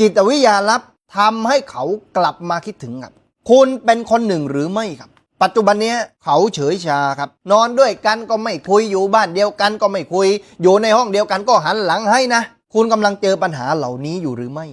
จิตวิทยาลับทำให้เขากลับมาคิดถึงครับ คุณเป็นคนหนึ่งหรือไม่ครับ ปัจจุบันนี้เขาเฉยชาครับ นอนด้วยกันก็ไม่คุยอยู่บ้านเดียวกันก็ไม่คุย อยู่ในห้องเดียวกันก็หันหลังให้นะ คุณกำลังเจอปัญหาเหล่านี้อยู่หรือไม่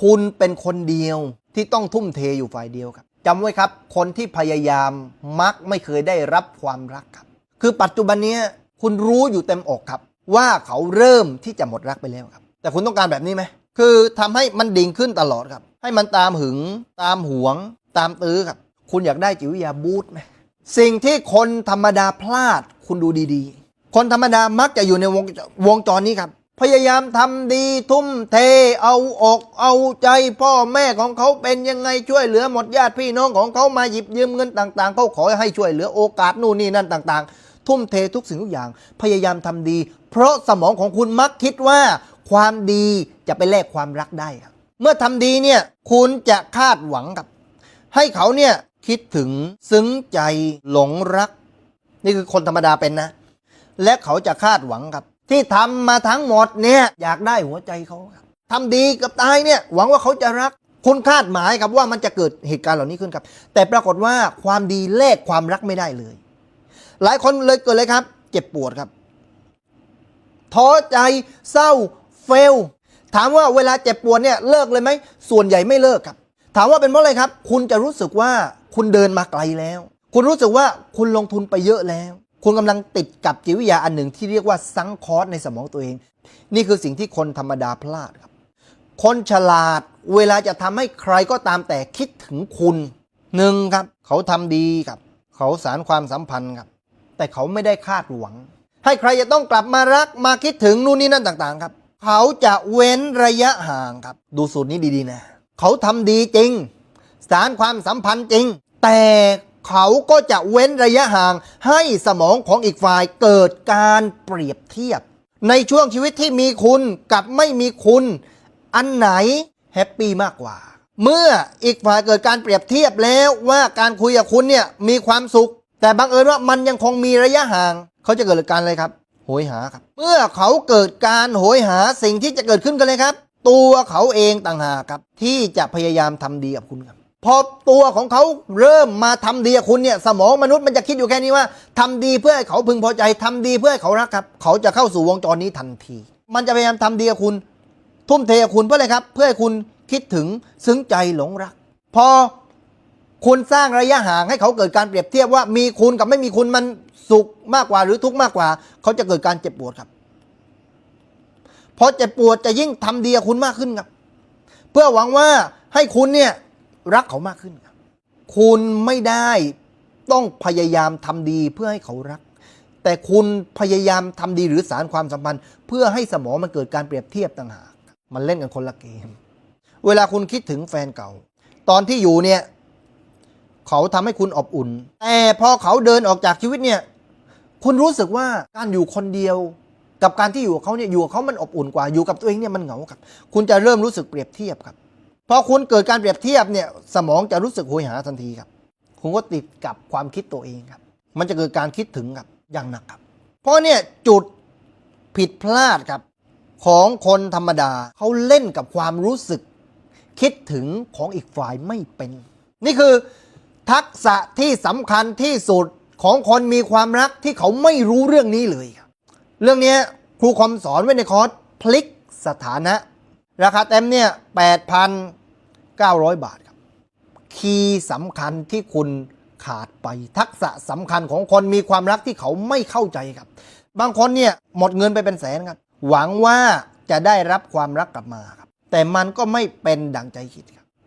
คุณเป็นคนเดียวที่ต้องทุ่มเทอยู่ฝ่ายเดียวครับจำไว้ครับ คนที่พยายามมักไม่เคยได้รับความรักครับ คือปัจจุบันนี้คุณรู้อยู่เต็มอกครับ ว่าเขาเริ่มที่จะหมดรักไปแล้วครับ แต่คุณต้องการแบบนี้ไหม คือทำให้มันดิ่งขึ้นตลอดครับ ให้มันตามหึง ตามหวง ตามตื้อครับ คุณอยากได้จิตวิทยาบูตไหมสิ่งที่คนธรรมดาพลาดคุณดูดีๆ คนธรรมดามักจะอยู่ในวงวงจรนี้ครับ พยายามทำดีทุ่มเทเอาอกเอาใจพ่อแม่ของเขาเป็นยังไงช่วยเหลือหมดญาติพี่น้องของเขามาหยิบยืมเงินต่าง ๆเขาขอให้ช่วยเหลือโอกาสนู่นนี่นั่นต่าง ๆ ทุ่มเททุกสิ่งทุกอย่าง พยายามทำดี เพราะสมองของคุณมักคิดว่า ความดีจะไปแลกความรักได้ครับเมื่อทำดีเนี่ยคุณจะคาดหวังกับ ให้เขาเนี่ยคิดถึงซึ้งใจหลงรัก นี่คือคนธรรมดาเป็นนะ และเขาจะคาดหวังครับ ที่ทำมาทั้งหมดเนี่ยอยากได้หัวใจเขาครับทำดีกับตายเนี่ยหวังว่าเขาจะรักคุณคาดหมายครับว่ามันจะเกิดเหตุการณ์เหล่านี้ขึ้นครับ แต่ปรากฏว่าความดีแลกความรักไม่ได้เลย หลายคนเลยเกิดเลยครับ เจ็บปวดครับ ท้อใจเศร้าเฟล ถามว่าเวลาเจ็บปวดเนี่ยเลิกเลยไหม ส่วนใหญ่ไม่เลิกครับ ถามว่าเป็นเพราะอะไรครับ คุณจะรู้สึกว่าคุณเดินมาไกลแล้ว คุณรู้สึกว่าคุณลงทุนไปเยอะแล้ว คุณกำลังติดกับจิตวิทยาอันหนึ่งที่เรียกว่าซังคอร์สในสมองตัวเอง นี่คือสิ่งที่คนธรรมดาพลาดครับ คนฉลาดเวลาจะทำให้ใครก็ตามแต่คิดถึงคุณหนึ่งครับ เขาทำดีครับ เขาสารความสัมพันธ์ครับ แต่เขาไม่ได้คาดหวัง ให้ใครจะต้องกลับมารักมาคิดถึงนู่นนี่นั่นต่างๆครับ เขาจะเว้นระยะห่างครับ ดูสูตรนี้ดีๆนะ เขาทำดีจริง สารความสัมพันธ์จริง แต่เขาก็จะเว้นระยะห่างให้สมองของอีกฝ่ายเกิดการเปรียบเทียบ ในช่วงชีวิตที่มีคุณกับไม่มีคุณ อันไหนแฮปปี้มากกว่า เมื่ออีกฝ่ายเกิดการเปรียบเทียบแล้วว่าการคุยกับคุณเนี่ยมีความสุข แต่บังเอิญว่ามันยังคงมีระยะห่าง เขาจะเกิดการอะไรครับ โหยหาครับ เมื่อเขาเกิดการโหยหาสิ่งที่จะเกิดขึ้นกันเลยครับ ตัวเขาเองต่างหากครับ ที่จะพยายามทำดีกับคุณครับพอตัวของเขาเริ่มมาทำดีกับคุณเนี่ยสมองมนุษย์มันจะคิดอยู่แค่นี้ว่าทำดีเพื่อให้เขาพึงพอใจทำดีเพื่อให้เขารักครับ เขาจะเข้าสู่วงจรนี้ทันที มันจะพยายามทำดีกับคุณ ทุ่มเทกับคุณเพื่ออะไรครับ เพื่อให้คุณคิดถึงซึ้งใจหลงรัก พอ คุณสร้างระยะห่างให้เขาเกิดการเปรียบเทียบว่ามีคุณกับไม่มีคุณมันสุขมากกว่าหรือทุกข์มากกว่า เขาจะเกิดการเจ็บปวดครับพอเจ็บปวดจะยิ่งทำดีกับคุณมากขึ้นครับ เพื่อหวังว่าให้คุณเนี่ยรักเขามากขึ้นครับ คุณไม่ได้ต้องพยายามทำดีเพื่อให้เขารัก แต่คุณพยายามทำดีหรือสารความสัมพันธ์ เพื่อให้สมองมันเกิดการเปรียบเทียบต่างหากมันเล่นกันคนละเกม เวลาคุณคิดถึงแฟนเก่า ตอนที่อยู่เนี่ย เขาทำให้คุณอบอุ่น แต่พอเขาเดินออกจากชีวิตเนี่ย คุณรู้สึกว่าการอยู่คนเดียว กับการที่อยู่กับเขาเนี่ยอยู่กับเขามันอบอุ่นกว่าอยู่กับตัวเองเนี่ยมันเหงาครับ คุณจะเริ่มรู้สึกเปรียบเทียบครับพอคุณเกิดการเปรียบเทียบเนี่ยสมองจะรู้สึกโหยหาทันทีครับ คุณก็ติดกับความคิดตัวเองครับ มันจะเกิดการคิดถึงครับอย่างหนักครับ เพราะเนี่ยจุดผิดพลาดครับของคนธรรมดาเขาเล่นกับความรู้สึก คิดถึงของอีกฝ่ายไม่เป็น นี่คือ ทักษะที่สำคัญที่สุดของคนมีความรักที่เขาไม่รู้เรื่องนี้เลย เรื่องนี้ครูคอมสอนไว้ในคอร์สพลิกสถานะ ราคาเต็มเนี่ย 8,900 บาทครับ คีย์สำคัญที่คุณขาดไปทักษะสำคัญของคนมีความรักที่เขาไม่เข้าใจครับ บางคนเนี่ยหมดเงินไปเป็นแสนครับ หวังว่าจะได้รับความรักกลับมาครับ แต่มันก็ไม่เป็นดังใจคิดครับ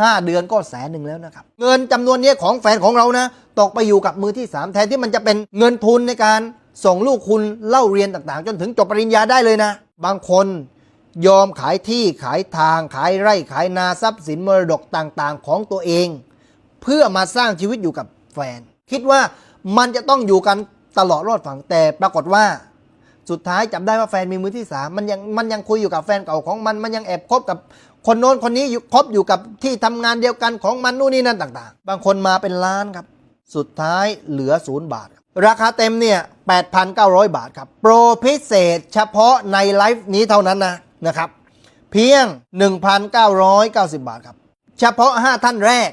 ห้าเดือนก็แสนหนึ่งแล้วนะครับ เงินจำนวนนี้ของแฟนของเรานะตกไปอยู่กับมือที่สามแทนที่มันจะเป็นเงินทุนในการส่งลูกคุณเล่าเรียนต่างๆ จนถึงจบปริญญาได้เลยนะ บางคนยอมขายที่ขายทาง ขายไร่ขายนาทรัพย์สินมรดกต่างๆ ของตัวเอง เพื่อมาสร้างชีวิตอยู่กับแฟน คิดว่ามันจะต้องอยู่กันตลอดรอดฝั่งแต่ปรากฏว่า สุดท้ายจับได้ว่าแฟนมีมือที่สามมันยังมันยังคุยอยู่กับแฟนเก่าของมันมันยังแอบคบกับ คนโน้นคนนี้อยู่คบอยู่กับที่ทำงานเดียวกันของมันนู่นนี่นั่นต่าง ๆ บางคนมาเป็นล้านครับ สุดท้ายเหลือศูนย์บาทครับราคาเต็มเนี่ย8,900 บาทครับ โปรพิเศษเฉพาะในไลฟ์นี้เท่านั้นนะนะครับ เพียง 1,990 บาทครับ เฉพาะ 5 ท่านแรก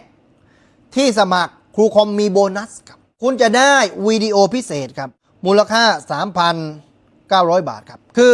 ที่สมัครครูคอมมีโบนัสครับ คุณจะได้วิดีโอพิเศษครับ มูลค่า 3,900 บาทครับ คือ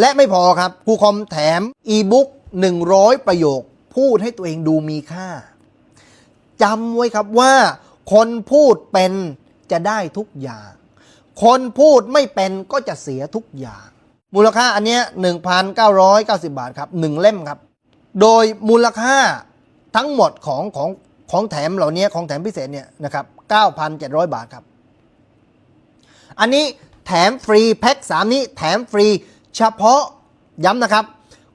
และไม่พอครับครูคอมแถมอีบุ๊ก100 ประโยค พูดให้ตัวเองดูมีค่าจำไว้ครับว่า คนพูดเป็นจะได้ทุกอย่าง คนพูดไม่เป็นก็จะเสียทุกอย่าง มูลค่าอันเนี้ย1,990 บาทครับ 1 เล่มครับ โดยมูลค่าทั้งหมดของของของแถมเหล่านี้ของแถมพิเศษเนี่ยนะครับ 9,700 บาทครับ อันนี้แถมฟรีแพ็ค3 นี้แถมฟรี เฉพาะย้ำนะครับ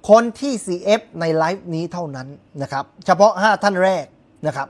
คนที่ CF ในไลฟ์นี้เท่านั้นนะครับ เฉพาะ 5 ท่านแรกนะครับ